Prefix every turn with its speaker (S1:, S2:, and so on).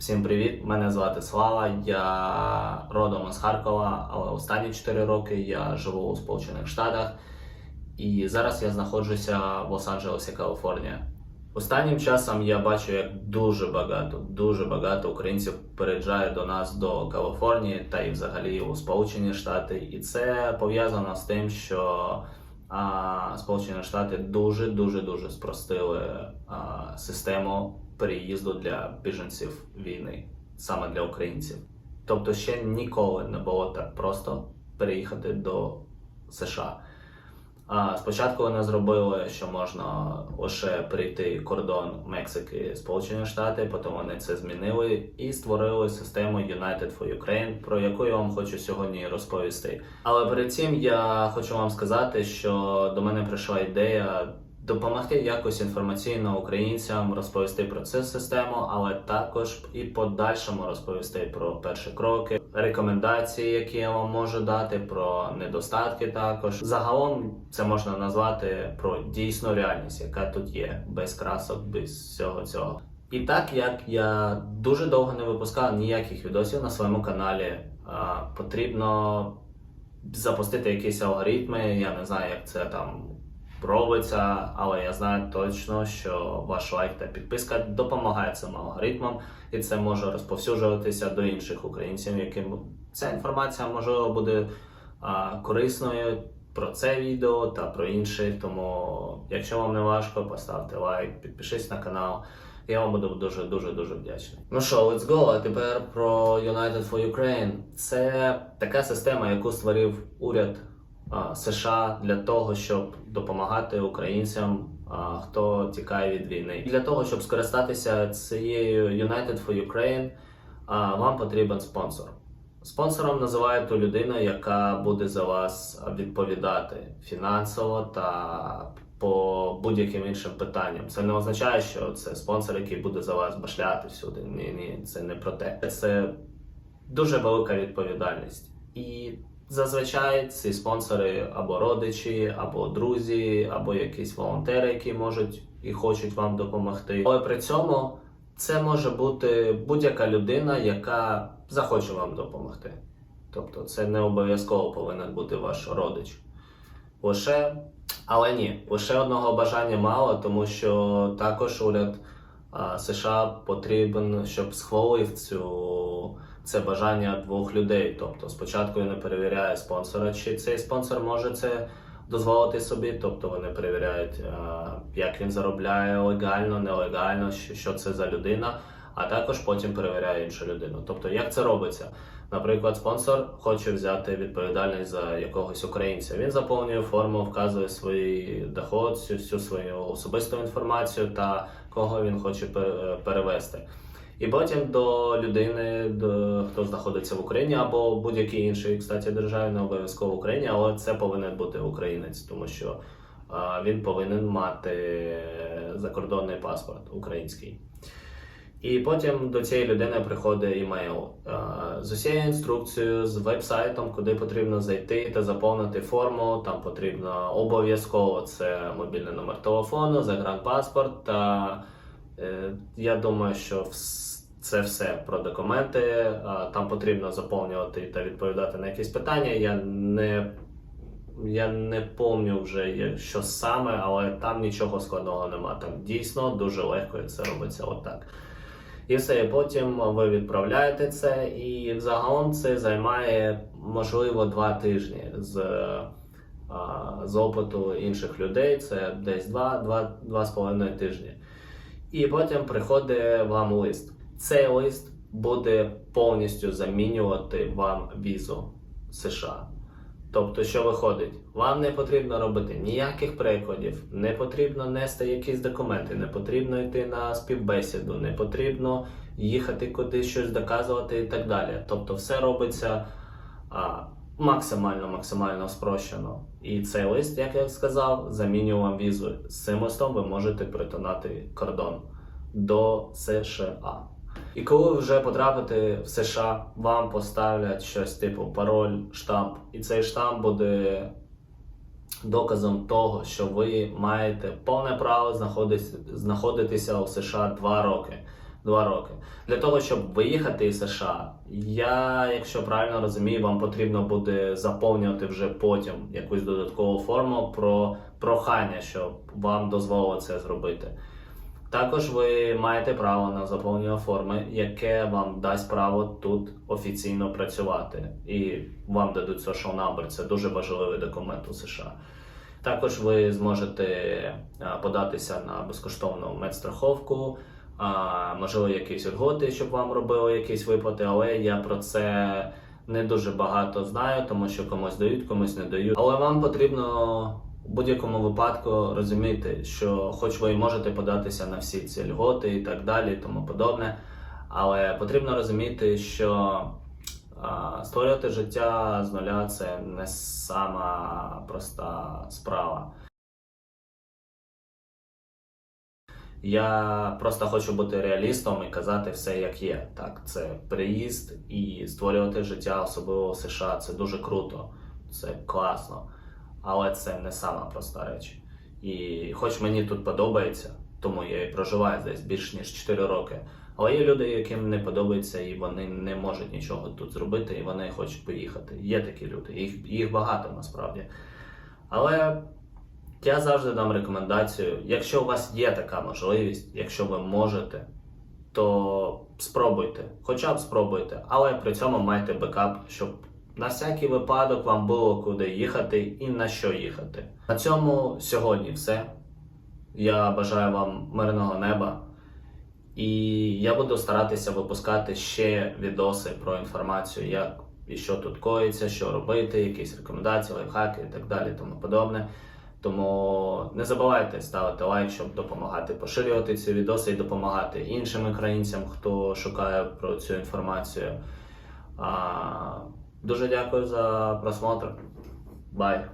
S1: Всім привіт! Мене звати Слава. Я родом із Харкова, але останні 4 роки я живу у Сполучених Штатах. І зараз я знаходжуся в Лос-Анджелесі, Каліфорнія. Останнім часом я бачу, як дуже багато, дуже багато українців переїжджає до нас до Каліфорнії та і взагалі у Сполучені Штати. І це пов'язано з тим, що а, Сполучені Штати дуже дуже дуже спростили а, систему переїзду для біженців війни, саме для українців. Тобто ще ніколи не було так просто переїхати до США. А, спочатку вони зробили, що можна лише перейти кордон Мексики Сполучені Штати, потім вони це змінили і створили систему United for Ukraine, про яку я вам хочу сьогодні розповісти. Але перед цим я хочу вам сказати, що до мене прийшла ідея допомогти якось інформаційно українцям розповісти про цю систему, але також і подальшому розповісти про перші кроки, рекомендації, які я вам можу дати, про недостатки. Також загалом це можна назвати про дійсну реальність, яка тут є, без красок, без всього цього. І так як я дуже довго не випускав ніяких відосів на своєму каналі, потрібно запустити якісь алгоритми. Я не знаю, як це там робиться, але я знаю точно, що ваш лайк та підписка допомагає цим алгоритмам, і це може розповсюджуватися до інших українців, яким ця інформація можливо буде а, корисною про це відео та про інші. Тому, якщо вам не важко, поставте лайк, підпишись на канал. Я вам буду дуже дуже дуже вдячний. Ну що, let's go. А тепер про United for Ukraine. Це така система, яку створив уряд США для того, щоб допомагати українцям, хто тікає від війни. Для того, щоб скористатися цією United for Ukraine, вам потрібен спонсор. Спонсором називають ту людину, яка буде за вас відповідати фінансово та по будь-яким іншим питанням. Це не означає, що це спонсор, який буде за вас башляти всюди. Ні, ні, це не про те. Це дуже велика відповідальність. І зазвичай ці спонсори або родичі, або друзі, або якісь волонтери, які можуть і хочуть вам допомогти. Але при цьому це може бути будь-яка людина, яка захоче вам допомогти. Тобто це не обов'язково повинен бути ваш родич. Лише, але ні, лише одного бажання мало, тому що також уряд а, США потрібен, щоб схвалив цю, це бажання двох людей. Тобто спочатку він перевіряє спонсора, чи цей спонсор може це дозволити собі, тобто вони перевіряють, як він заробляє легально, нелегально, що, це за людина, а також потім перевіряє іншу людину. Тобто, як це робиться? Наприклад, спонсор хоче взяти відповідальність за якогось українця. Він заповнює форму, вказує свій доход, всю, всю свою особисту інформацію та кого він хоче пе- перевести. І потім до людини, до, хто знаходиться в Україні, або будь-якій іншій, кстати, державі, не обов'язково Україні, але це повинен бути українець, тому що він повинен мати закордонний паспорт український. І потім до цієї людини приходить імейл з усією інструкцією, з веб-сайтом, куди потрібно зайти та заповнити форму. Там потрібно обов'язково це мобільний номер телефону, загранпаспорт. Та я думаю, що це все про документи. Е, Там потрібно заповнювати та відповідати на якісь питання. Я не я не пам'ятаю вже що саме, але там нічого складного нема. Там дійсно дуже легко це робиться отак. І все, і потім ви відправляєте це, і взагалом це займає можливо два тижні з, з опиту інших людей. Це десь два, два, два з половиною тижні. І потім приходить вам лист. Цей лист буде повністю замінювати вам візу США. Тобто, що виходить, вам не потрібно робити ніяких прикладів, не потрібно нести якісь документи, не потрібно йти на співбесіду, не потрібно їхати кудись щось доказувати і так далі. Тобто, все робиться а, максимально максимально спрощено. І цей лист, як я сказав, замінює вам візу. З цим листом ви можете перетинати кордон до США. І коли ви вже потрапите в США, вам поставлять щось типу пароль, штамп, і цей штамп буде доказом того, що ви маєте повне право знаходитися, у США два роки. Два роки. Для того, щоб виїхати із США, я, якщо правильно розумію, вам потрібно буде заповнювати вже потім якусь додаткову форму про прохання, щоб вам дозволили це зробити. Також ви маєте право на заповнення форми, яке вам дасть право тут офіційно працювати, і вам дадуть social number. Це дуже важливий документ у США. Також ви зможете податися на безкоштовну медстраховку, а, можливо, якісь льготи, щоб вам робили якісь виплати, але я про це не дуже багато знаю, тому що комусь дають, комусь не дають. Але вам потрібно у будь-якому випадку розуміти, що хоч ви і можете податися на всі ці льготи і так далі, і тому подобне, але потрібно розуміти, що а, створювати життя з нуля це не сама проста справа. Я просто хочу бути реалістом і казати все як є. Так, це приїзд і створювати життя, особливо в США. Це дуже круто, це класно, але це не сама проста реч. І хоч мені тут подобається, тому я і проживаю десь більш ніж 4 роки. Але є люди, яким не подобається, і вони не можуть нічого тут зробити, і вони хочуть поїхати. Є такі люди, їх, їх багато насправді. Але я завжди дам рекомендацію, якщо у вас є така можливість, якщо ви можете, то спробуйте, хоча б спробуйте, але при цьому майте бекап, щоб на всякий випадок вам було куди їхати і на що їхати. На цьому сьогодні все. Я бажаю вам мирного неба. І я буду старатися випускати ще відоси про інформацію, як і що тут коїться, що робити, якісь рекомендації, лайфхаки і так далі, тому подобне. Тому не забувайте ставити лайк, щоб допомагати поширювати ці відоси і допомагати іншим українцям, хто шукає про цю інформацію. А, дуже дякую за просмотр. Бай!